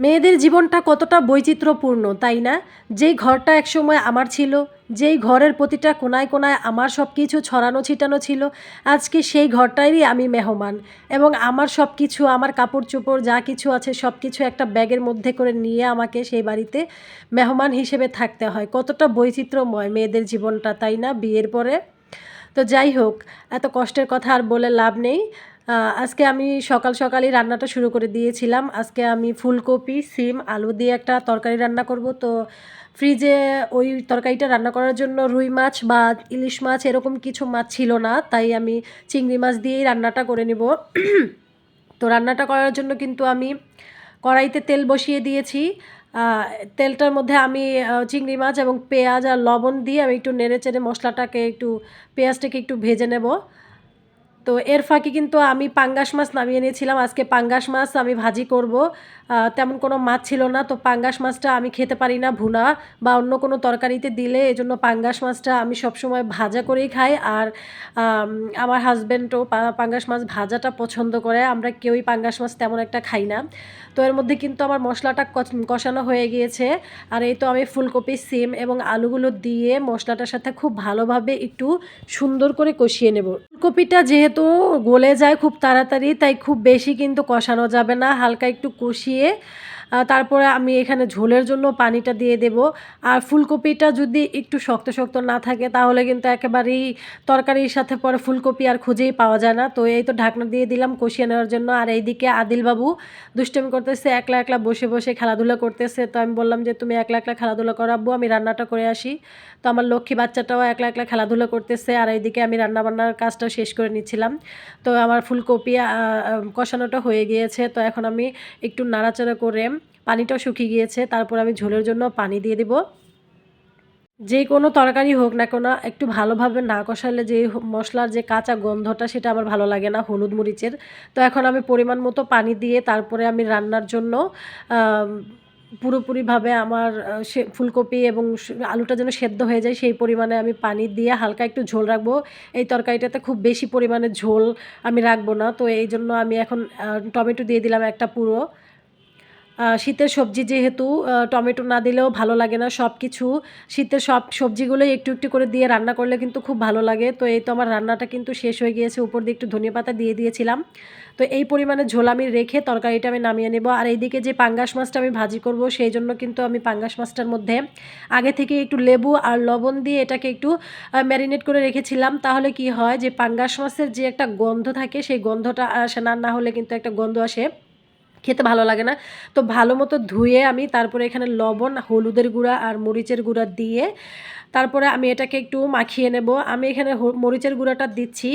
মেয়েদের জীবনটা কতটা বৈচিত্র্যপূর্ণ, তাই না? যেই ঘরটা একসময় আমার ছিল, যেই ঘরের প্রতিটা কোনায় কোনায় আমার সব কিছু ছড়ানো ছিটানো ছিল, আজকে সেই ঘরটারই আমি মেহমান এবং আমার সব কিছু আমার কাপড় চোপড় যা কিছু আছে সব কিছু একটা ব্যাগের মধ্যে করে নিয়ে আমাকে সেই বাড়িতে মেহমান হিসেবে থাকতে হয়। কতটা বৈচিত্র্যময় মেয়েদের জীবনটা, তাই না? বিয়ের পরে? তো যাই হোক, এত কষ্টের কথা আর বলে লাভ নেই। আজকে আমি সকাল সকালই রান্নাটা শুরু করে দিয়েছিলাম। আজকে আমি ফুলকপি, সিম, আলু দিয়ে একটা তরকারি রান্না করব। তো ফ্রিজে ওই তরকারিটা রান্না করার জন্য রুই মাছ বা ইলিশ মাছ এরকম কিছু মাছ ছিল না, তাই আমি চিংড়ি মাছ দিয়েই রান্নাটা করে নেব। তো রান্নাটা করার জন্য কিন্তু আমি কড়াইতে তেল বসিয়ে দিয়েছি। তেলটার মধ্যে আমি চিংড়ি মাছ এবং পেঁয়াজ আর লবণ দিয়ে আমি একটু নেড়ে চেড়ে মশলাটাকে একটু, পেঁয়াজটাকে একটু ভেজে নেব। তো এর ফাঁকে কিন্তু আমি পাঙ্গাস মাছ নামিয়ে নিয়েছিলাম আজকে পাঙ্গাস মাছ আমি ভাজি করব। তেমন কোনো মাছ ছিল না। তো পাঙ্গাস মাছটা আমি খেতে পারি না ভুনা বা অন্য কোনো তরকারিতে দিলে এই জন্য পাঙ্গাস মাছটা আমি সবসময় ভাজা করেই খাই। আর আমার হাজব্যান্ডও পাঙ্গাস মাছ ভাজাটা পছন্দ করে। আমরা কেউই পাঙ্গাস মাছ তেমন একটা খাই না। তো এর মধ্যে কিন্তু আমার মশলাটা কষানো হয়ে গিয়েছে। আর এই তো আমি ফুলকপি, সিম এবং আলুগুলো দিয়ে মশলাটার সাথে খুব ভালোভাবে একটু সুন্দর করে কষিয়ে নেব। ফুলকপিটা যেহেতু গলে যায় খুব তাড়াতাড়ি তাই খুব বেশি কিন্তু কষানো যাবে না। হালকা একটু কষিয়ে তারপরে আমি এখানে ঝোলের জন্য পানিটা দিয়ে দেব। আর ফুলকপিটা যদি একটু শক্ত শক্ত না থাকে, তাহলে কিন্তু একেবারেই তরকারির সাথে পরে ফুলকপি আর খুঁজেই পাওয়া যায় না। তো এই তো ঢাকনা দিয়ে দিলাম কষিয়ে নেওয়ার জন্য। আর এইদিকে আদিলবাবু দুষ্টামি করতেছে, একলা একলা বসে বসে খেলাধুলা করতেছে। তো আমি বললাম যে, তুমি একলা একলা খেলাধুলা করাবো আমি রান্নাটা করে আসি। তো আমার লক্ষ্মী বাচ্চাটাও একলা একলা খেলাধুলা করতেছে। আর এইদিকে আমি রান্না বান্নার কাজটাও শেষ করে নিচ্ছিলাম। তো আমার ফুলকপি কষানোটা হয়ে গিয়েছে। তো এখন আমি একটু নাড়াচাড়া করে পানিটাও শুকিয়ে গিয়েছে, তারপর আমি ঝোলের জন্য পানি দিয়ে দিব। যে কোনো তরকারি হোক না কেন, একটু ভালোভাবে না কষালে যে মশলার যে কাঁচা গন্ধটা, সেটা আমার ভালো লাগে না, হলুদ মরিচের। তো এখন আমি পরিমাণ মতো পানি দিয়ে তারপরে আমি রান্নার জন্য পুরোপুরিভাবে আমার সে ফুলকপি এবং আলুটা যেন সেদ্ধ হয়ে যায়, সেই পরিমাণে আমি পানি দিয়ে হালকা একটু ঝোল রাখব। এই তরকারিটাতে খুব বেশি পরিমাণে ঝোল আমি রাখব না, তো এই জন্য আমি এখন টমেটো দিয়ে দিলাম একটা পুরো। শীতের সবজি যেহেতু টমেটো না দিলেও ভালো লাগে না সব কিছু শীতের সব সবজিগুলোই একটু একটু করে দিয়ে রান্না করলে কিন্তু খুব ভালো লাগে। তো এই তো আমার রান্নাটা কিন্তু শেষ হয়ে গিয়েছে। উপর দিয়ে একটু ধনিয়া পাতা দিয়ে দিয়েছিলাম। তো এই পরিমাণে ঝোল আমি রেখে তরকারিটা আমি নামিয়ে নেব। আর এইদিকে যে পাঙ্গাস মাছটা আমি ভাজি করব, সেই জন্য কিন্তু আমি পাঙ্গাস মাছটার মধ্যে আগে থেকে একটু লেবু আর লবণ দিয়ে এটাকে একটু ম্যারিনেট করে রেখেছিলাম। তাহলে কি হয় যে পাঙ্গাস মাছের যে একটা গন্ধ থাকে, সেই গন্ধটা আসে না না হলে কিন্তু একটা গন্ধ আসে। খেতে ভালো লাগে না। তো ভালো মতো ধুয়ে আমি তারপরে এখানে লবণ, হলুদের গুঁড়া আর মরিচের গুঁড়া দিয়ে তারপরে আমি এটাকে একটু মাখিয়ে নেব। আমি এখানে মরিচের গুঁড়াটা দিচ্ছি।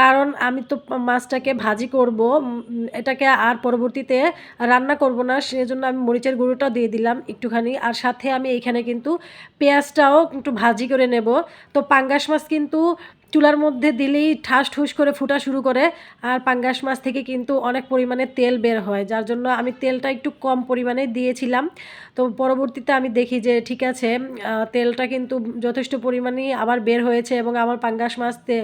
কারণ আমি তো মাছটাকে ভাজি করব। এটাকে আর পরবর্তীতে রান্না করব না। সেজন্য আমি মরিচের গুঁড়োটা দিয়ে দিলাম একটুখানি। আর সাথে আমি এখানে কিন্তু পেঁয়াজটাও একটু ভাজি করে নেব। তো পাঙ্গাস মাছ কিন্তু চুলার মধ্যে দিলেই ঠাস ঠুস করে ফুটা শুরু করে আর পাঙ্গাস মাছ থেকে কিন্তু অনেক পরিমাণে তেল বের হয়, যার জন্য আমি তেলটা একটু কম পরিমাণে দিয়েছিলাম। তো পরবর্তীতে আমি দেখি যে ঠিক আছে তেলটা কিন্তু যথেষ্ট পরিমাণেই আবার বের হয়েছে এবং আমার পাঙ্গাস মাছতে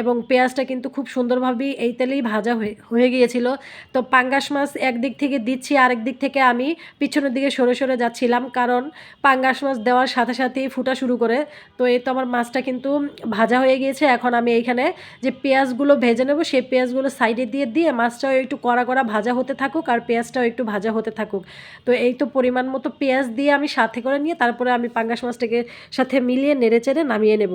এবং পেঁয়াজটা কিন্তু খুব সুন্দরভাবেই এই তেলেই ভাজা হয়ে হয়ে গিয়েছিল। তো পাঙ্গাস মাছ একদিক থেকে দিচ্ছি, আরেক দিক থেকে আমি পিছনের দিকে সরে সরে যাচ্ছিলাম কারণ পাঙ্গাস মাছ দেওয়ার সাথে সাথেই ফুটা শুরু করে। তো এই তো আমার মাছটা কিন্তু ভাজা হয়ে গিয়েছে এখন আমি এইখানে যে পেঁয়াজগুলো ভেজে নেব, সেই পেঁয়াজগুলো সাইডে দিয়ে দিয়ে মাছটাও একটু কড়া কড়া ভাজা হতে থাকুক আর পেঁয়াজটাও একটু ভাজা হতে থাকুক। তো এই তো পরিমাণ মতো পেঁয়াজ দিয়ে আমি সাথে করে নিয়ে, তারপরে আমি পাঙ্গাস মাছটাকে সাথে মিলিয়ে নেড়ে চেড়ে নামিয়ে নেব।